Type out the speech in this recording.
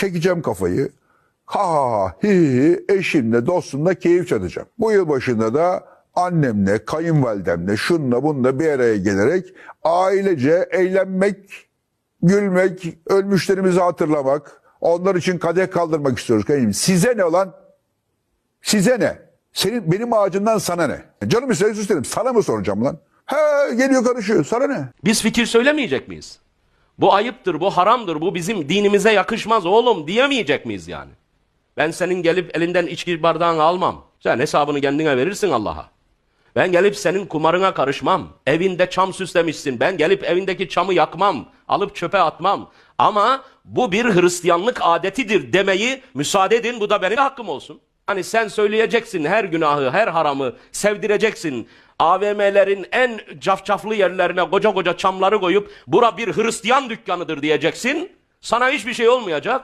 çekeceğim kafayı. Ha ha hi hi eşimle dostumla keyif çatacağım. Bu yıl başında da annemle, kayınvalidemle, şunla bununla bir araya gelerek ailece eğlenmek, gülmek, ölmüşlerimizi hatırlamak, onlar için kadeh kaldırmak istiyoruz. Kayın. Size ne lan? Size ne? Senin benim ağacımdan sana ne? Canım istedim istedim. Sana mı soracağım lan? He geliyor karışıyor. Sana ne? Biz fikir söylemeyecek miyiz? Bu ayıptır, bu haramdır, bu bizim dinimize yakışmaz oğlum diyemeyecek miyiz yani? Ben senin gelip elinden içki bardağını almam. Sen hesabını kendine verirsin Allah'a. Ben gelip senin kumarına karışmam. Evinde çam süslemişsin. Ben gelip evindeki çamı yakmam. Alıp çöpe atmam. Ama bu bir Hristiyanlık adetidir demeyi müsaade edin. Bu da benim hakkım olsun. Hani sen söyleyeceksin her günahı, her haramı sevdireceksin. AVM'lerin en cafcaflı yerlerine koca koca çamları koyup bura bir Hristiyan dükkanıdır diyeceksin. Sana hiçbir şey olmayacak.